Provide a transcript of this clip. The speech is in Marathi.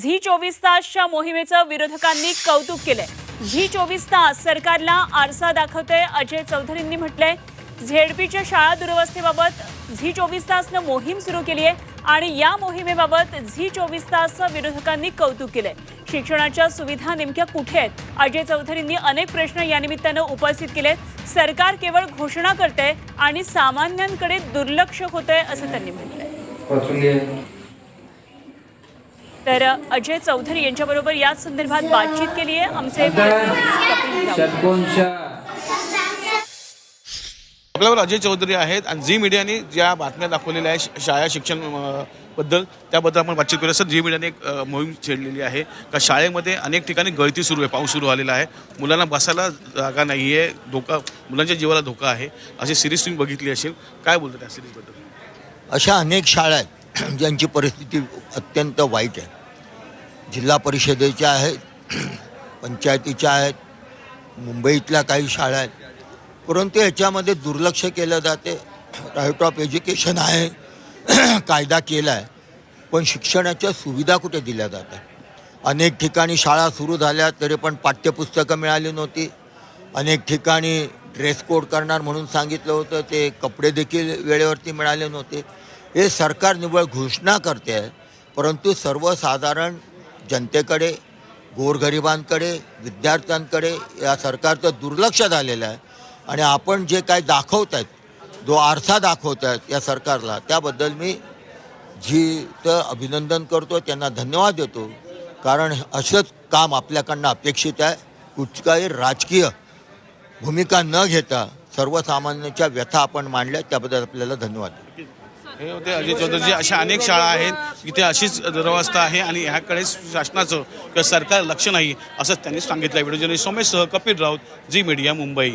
झी चोवीस तासच्या मोहिमेचं विरोधकांनी कौतुक केलंय. झी चोवीस तास सरकारला आरसा दाखवते अजय चौधरींनी म्हटलंय झेडपीच्या शाळा दुरवस्थेबाबत झी चोवीस तासनं मोहीम सुरू केली आहे आणि या मोहिमेबाबत झी चोवीस तासचं विरोधकांनी कौतुक केलंय. शिक्षणाच्या सुविधा नेमक्या कुठे आहेत? अजय चौधरींनी अनेक प्रश्न या निमित्तानं उपस्थित केलेत. सरकार केवळ घोषणा करते आणि सामान्यांकडे दुर्लक्ष होतंय असं त्यांनी म्हटलंय. तर अजय चौधरी यांच्याबरोबर याच संदर्भात बातचीत केली आहे. आमचे आपल्यावर अजय चौधरी आहेत आणि झी मीडियाने ज्या बातम्या दाखवलेल्या आहे श- शाळा शिक्षणबद्दल त्याबद्दल आपण बातचीत करूया. सर झी मीडियाने एक मोहीम छेडलेली आहे का? शाळेमध्ये अनेक ठिकाणी गळती सुरू आहे पाऊस सुरू झालेला आहे. मुलांना बसायला जागा नाही आहे धोका मुलांच्या जीवाला धोका आहे. अशी सिरीज तुम्ही बघितली असेल. काय बोलता त्या सिरीजबद्दल? अशा अनेक शाळा आहेत ज्यांची परिस्थिती अत्यंत वाईट आहे. जिल्हा परिषदेच्या आहेत पंचायतीच्या आहेत मुंबईतल्या काही शाळा आहेत. परंतु याच्यामध्ये दुर्लक्ष केलं जाते. राईट ऑफ एज्युकेशन आहे कायदा केला आहे पण शिक्षणाच्या सुविधा कुठे दिल्या जातात? अनेक ठिकाणी शाळा सुरू झाल्या तरी पण पाठ्यपुस्तकं मिळाली नव्हती. अनेक ठिकाणी ड्रेस कोड करणार म्हणून सांगितलं होतं ते कपडे देखील वेळेवरती मिळाले नव्हते. हे सरकार निव्वळ घोषणा करते आहे परंतु सर्वसाधारण जनतेकडे गोरगरिबांकडे विद्यार्थ्यांकडे या सरकारचं दुर्लक्ष झालेलं आहे. आणि आपण जे काय दाखवत आहेत जो आरसा दाखवत आहेत या सरकारला त्याबद्दल मी जीचं अभिनंदन करतो त्यांना धन्यवाद देतो. कारण असंच काम आपल्याकडनं अपेक्षित आहे. कुठच्याही राजकीय भूमिका न घेता सर्वसामान्यांच्या व्यथा आपण मांडल्या त्याबद्दल आपल्याला धन्यवाद. हे होते अजय चौधरी अशा अनेक शाळा आहेत इथे अशीच दुरवस्था आहे आणि ह्याकडे शासनाचं किंवा सरकार लक्ष नाही असंच त्यांनी सांगितलं व्हिडिओ जर्नलिस्ट सोमेश सह कपिल राऊत जी मीडिया मुंबई.